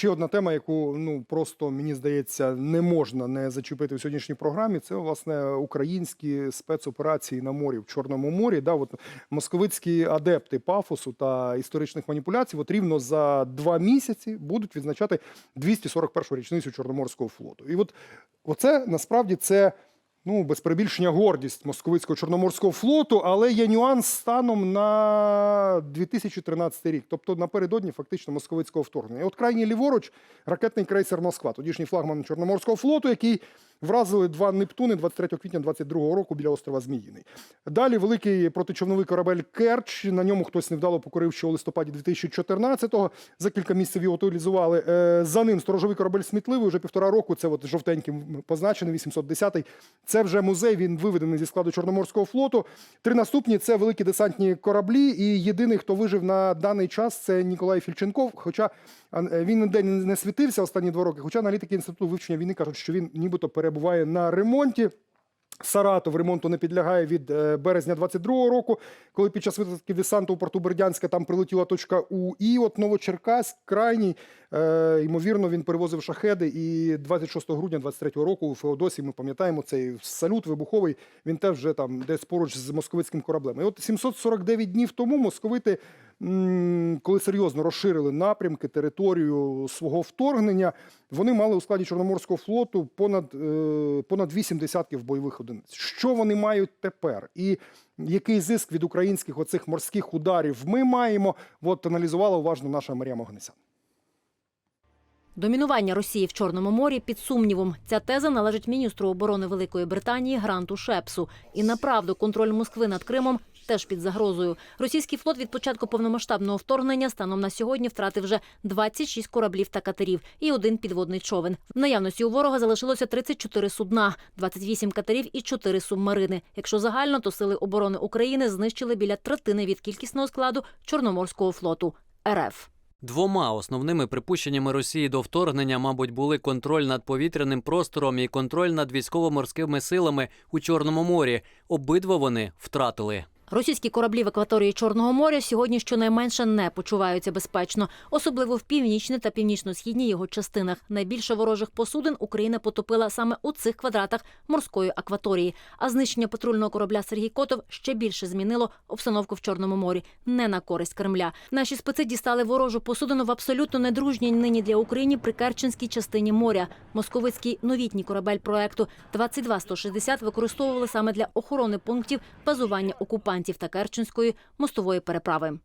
ще одна тема, яку ну просто мені здається не можна не зачепити в сьогоднішній програмі. Це власне українські спецоперації на морі в Чорному морі. Да, от московицькі адепти пафосу та історичних маніпуляцій, от рівно за два місяці будуть відзначати 241-у річницю Чорноморського флоту. І от оце насправді це. Ну, без перебільшення гордість московицького чорноморського флоту, але є нюанс станом на 2013 рік, тобто напередодні фактично московицького вторгнення. І от крайній ліворуч ракетний крейсер Москва, тодішній флагман Чорноморського флоту, який вразили два Нептуни 23 квітня 22 року біля острова Зміїний. Далі великий протичовновий корабель Керч. На ньому хтось невдало покорив ще у листопаді 2014-го. За кілька місяців його утилізували. Е, За ним сторожовий корабель Смітливий вже півтора року. Це от жовтеньким позначений 810-й. Це вже музей. Він виведений зі складу Чорноморського флоту. Три наступні це великі десантні кораблі. І єдиний, хто вижив на даний час, це Ніколай Фільченков. Хоча він ніде не світився останні два роки. Хоча аналітики інституту вивчення війни кажуть, що він нібито перебуває на ремонті. Саратов ремонту не підлягає від е, березня 22-го року, коли під час висадки десанту у порту Бердянська там прилетіла точка У. І от Новочеркаськ, крайній, ймовірно, він перевозив шахеди. І 26 грудня 23-го року у Феодосії, ми пам'ятаємо, цей салют вибуховий, він теж вже там десь поруч з московицьким кораблем. І от 749 днів тому московити, коли серйозно розширили напрямки, територію свого вторгнення, вони мали у складі Чорноморського флоту понад, е, понад 8 десятків бойових одиниць. Що вони мають тепер? І який зиск від українських оцих морських ударів ми маємо? От аналізувала уважно наша Марія Могнесян. Домінування Росії в Чорному морі під сумнівом. Ця теза належить міністру оборони Великої Британії Гранту Шепсу. І направду контроль Москви над Кримом теж під загрозою. Російський флот від початку повномасштабного вторгнення станом на сьогодні втратив вже 26 кораблів та катерів і один підводний човен. В наявності у ворога залишилося 34 судна, 28 катерів і 4 субмарини. Якщо загально, то сили оборони України знищили біля третини від кількісного складу Чорноморського флоту РФ. Двома основними припущеннями Росії до вторгнення, мабуть, були контроль над повітряним простором і контроль над військово-морськими силами у Чорному морі. Обидва вони втратили. Російські кораблі в акваторії Чорного моря сьогодні щонайменше не почуваються безпечно, особливо в північній та північно-східній його частинах. Найбільше ворожих посудин Україна потопила саме у цих квадратах морської акваторії. А знищення патрульного корабля Сергій Котов ще більше змінило обстановку в Чорному морі, не на користь Кремля. Наші спеці дістали ворожу посудину в абсолютно недружній нині для України прикерченській частині моря. Московицький новітній корабель проекту 22160 використовували саме для охорони пунктів базування окупантів та Керченської мостової переправи.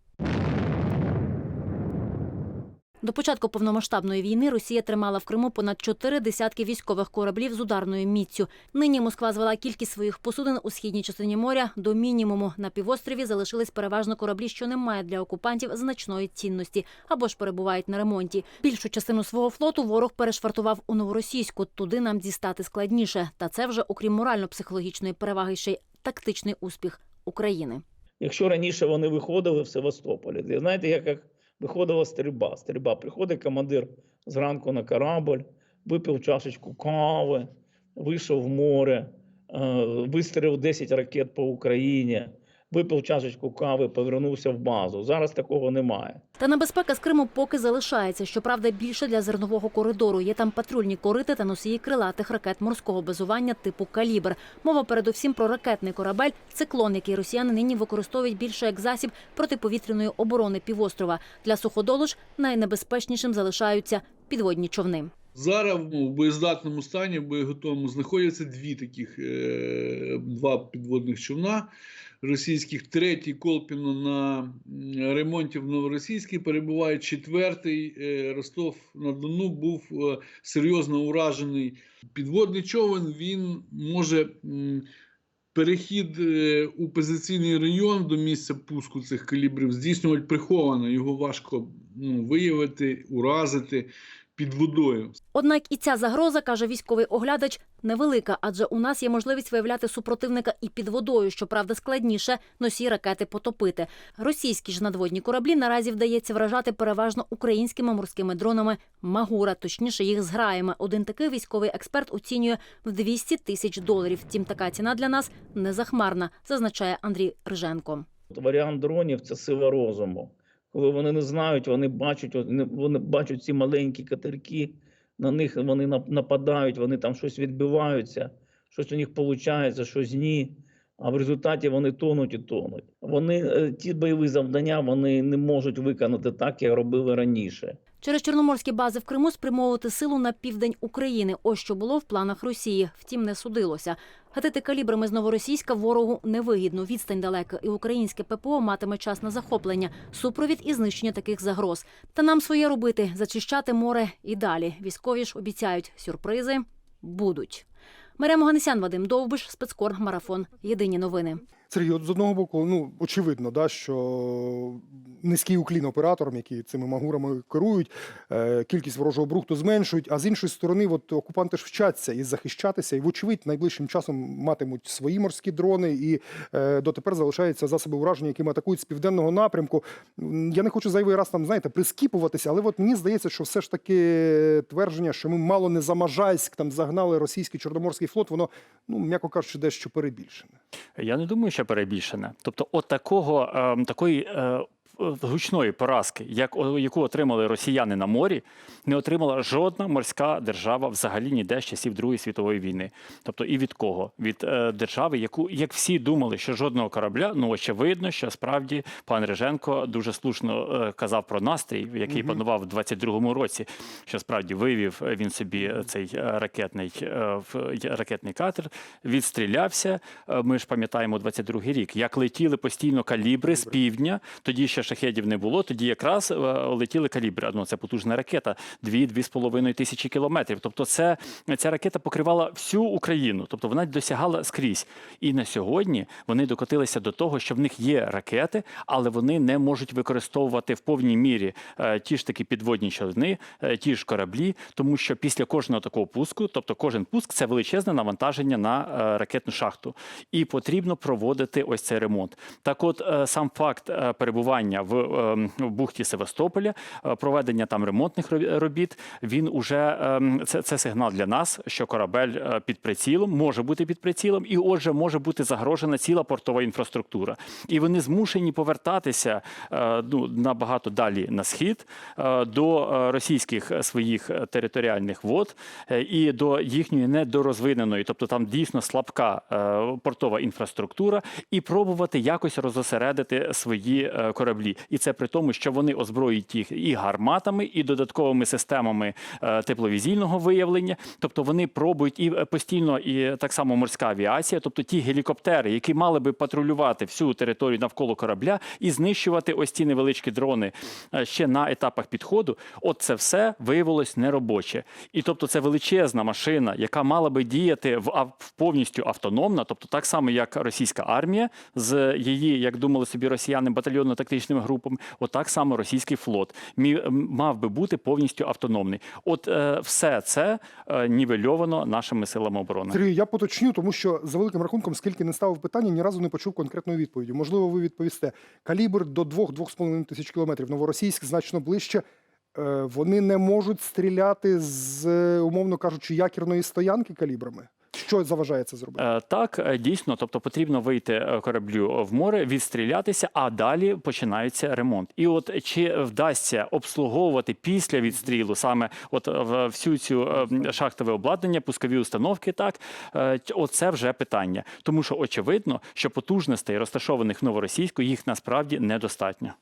До початку повномасштабної війни Росія тримала в Криму понад чотири десятки військових кораблів з ударною міцю. Нині Москва звела кількість своїх посудин у східній частині моря до мінімуму. На півострові залишились переважно кораблі, що не мають для окупантів значної цінності або ж перебувають на ремонті. Більшу частину свого флоту ворог перешвартував у новоросійську. Туди нам дістати складніше. Та це вже, окрім морально-психологічної переваги, ще й тактичний успіх України. Якщо раніше вони виходили в Севастополі, знаєте, як, як виходила стрільба. Стрільба приходить командир зранку на корабль, випив чашечку кави, вийшов в море, е, вистрілив 10 ракет по Україні, випив чашечку кави, повернувся в базу. Зараз такого немає. Та небезпека з Криму поки залишається. Щоправда, більше для зернового коридору. Є там патрульні корити та носії крилатих ракет морського базування типу калібр. Мова передусім про ракетний корабель циклон, який росіяни нині використовують більше як засіб протиповітряної оборони півострова. Для суходолу ж найнебезпечнішим залишаються підводні човни. Зараз в боєздатному стані, в боєготовому знаходяться дві таких е, два підводних човна російських. Третій Колпіно на ремонті в Новоросійській перебуває. Четвертий е, Ростов на Дону був е, серйозно уражений. Підводний човен він може. Перехід е, у позиційний район до місця пуску цих калібрів здійснювати приховано. Його важко ну, виявити, уразити під водою. Однак і ця загроза, каже військовий оглядач, невелика, адже у нас є можливість виявляти супротивника і під водою, щоправда, складніше носі ракети потопити. Російські ж надводні кораблі наразі вдається вражати переважно українськими морськими дронами Магура, точніше їх зграями. Один такий військовий експерт оцінює в 200 тисяч доларів. Втім, така ціна для нас не захмарна, зазначає Андрій Риженко. От Варіант дронів це сила розуму. Коли вони не знають, вони бачать, вони бачать ці маленькі катерки, на них вони нападають, вони там щось відбиваються, щось у них виходить, щось ні. А в результаті вони тонуть і тонуть. Вони е, ті бойові завдання вони не можуть виконати так, як робили раніше. Через чорноморські бази в Криму спрямовувати силу на південь України. Ось що було в планах Росії. Втім, не судилося. Гатити калібрами з новоросійська ворогу невигідно. Відстань далека, і українське ППО матиме час на захоплення, супровід і знищення таких загроз. Та нам своє робити зачищати море і далі. Військові ж обіцяють сюрпризи будуть. Марія Моганесян, Вадим Довбиш, спецкор, марафон. Єдині новини. Сергій, от з одного боку, ну очевидно, да, що низький уклін операторам, які цими магурами керують, е, кількість ворожого брухту зменшують. А з іншої сторони, от окупанти ж вчаться і захищатися, і вочевидь найближчим часом матимуть свої морські дрони, і е, дотепер залишаються засоби ураження, якими атакують з південного напрямку. Я не хочу зайвий раз там, знаєте, прискіпуватися, але от мені здається, що все ж таки твердження, що ми мало не за Можайськ там загнали російський чорноморський флот, воно, ну м'яко кажучи, дещо перебільшене. Я не думаю, що перебільшене. Тобто, от такого ем, такої. Е, Гучної поразки, як яку отримали росіяни на морі, не отримала жодна морська держава взагалі ніде з часів Другої світової війни. Тобто, і від кого? Від е, держави, яку як всі думали, що жодного корабля, ну очевидно, що справді пан Реженко дуже слушно е, казав про настрій, який панував в 22-му році, що справді вивів він собі цей е, ракетний е, ракетний катер, відстрілявся. Е, Ми ж пам'ятаємо 22-й рік, як летіли постійно калібри з півдня. Тоді ще шахедів не було. Тоді якраз е, летіли калібри. Ну це потужна ракета, 2-2,5 тисячі кілометрів. Тобто, це ця ракета покривала всю Україну, тобто вона досягала скрізь. І на сьогодні вони докотилися до того, що в них є ракети, але вони не можуть використовувати в повній мірі е, ті ж таки підводні човни, е, ті ж кораблі, тому що після кожного такого пуску, тобто кожен пуск, це величезне навантаження на ракетну шахту, і потрібно проводити ось цей ремонт. Так, от сам факт е, перебування в, е, в бухті Севастополя, е, проведення там ремонтних робіт, він уже е, це, це сигнал для нас, що корабель е, під прицілом може бути під прицілом, і отже, може бути загрожена ціла портова інфраструктура. І вони змушені повертатися е, ну, набагато далі на схід до російських своїх територіальних вод і до їхньої недорозвиненої, тобто там дійсно слабка портова інфраструктура, і пробувати якось розосередити свої е, кораблі. І це при тому, що вони озброюють їх і гарматами, і додатковими системами е, тепловізійного виявлення. Тобто вони пробують і е, постійно, і так само морська авіація, тобто ті гелікоптери, які мали би патрулювати всю територію навколо корабля і знищувати ось ці невеличкі дрони е, ще на етапах підходу. От це все виявилось неробоче. І тобто, це величезна машина, яка мала би діяти в, повністю автономно, тобто так само, як російська армія з її, як думали собі росіяни, батальйонно-тактичними групами, отак само російський флот мав би бути повністю автономний. От е, все це е, нівельовано нашими силами оборони. Сергій, я поточню, тому що за великим рахунком, скільки не ставив питання, ні разу не почув конкретної відповіді. Можливо, ви відповісте. Калібр до 2-2,5 тисяч кілометрів. Новоросійськ значно ближче. Е, Вони не можуть стріляти з, е, умовно кажучи, якірної стоянки калібрами. Що заважає це зробити? Е, Так, е, дійсно, тобто потрібно вийти е, кораблю в море, відстрілятися, а далі починається ремонт. І от чи вдасться обслуговувати після відстрілу саме от всю цю шахтове обладнання, пускові установки, так оце вже питання, тому що очевидно, що потужностей розташованих в новоросійську їх насправді недостатньо.